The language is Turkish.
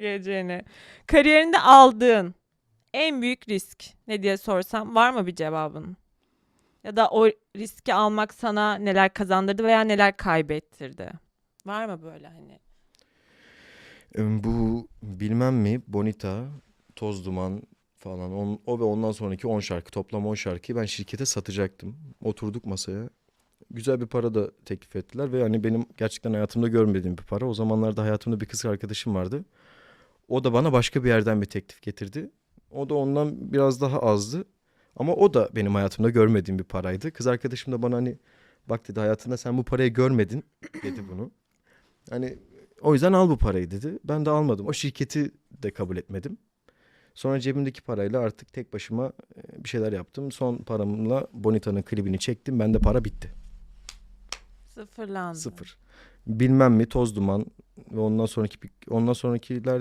geleceğini. Kariyerinde aldığın en büyük risk ne diye sorsam var mı bir cevabın? Ya da o riski almak sana neler kazandırdı veya neler kaybettirdi? Var mı böyle hani? Bu bilmem mi Bonita, Toz Duman falan on- o ve ondan sonraki 10 şarkı toplam 10 şarkıyı ben şirkete satacaktım. Oturduk masaya. Güzel bir para da teklif ettiler ve hani benim gerçekten hayatımda görmediğim bir para. O zamanlarda hayatımda bir kız arkadaşım vardı. O da bana başka bir yerden bir teklif getirdi. O da ondan biraz daha azdı. Ama o da benim hayatımda görmediğim bir paraydı. Kız arkadaşım da bana hani bak dedi hayatında sen bu parayı görmedin dedi bunu. Hani o yüzden al bu parayı dedi. Ben de almadım. O şirketi de kabul etmedim. Sonra cebimdeki parayla artık tek başıma e, bir şeyler yaptım. Son paramla Bonita'nın klibini çektim. Bende para bitti. Sıfırlandı. Sıfır. Bilmem mi toz duman ve ondan sonraki ondan sonrakilerde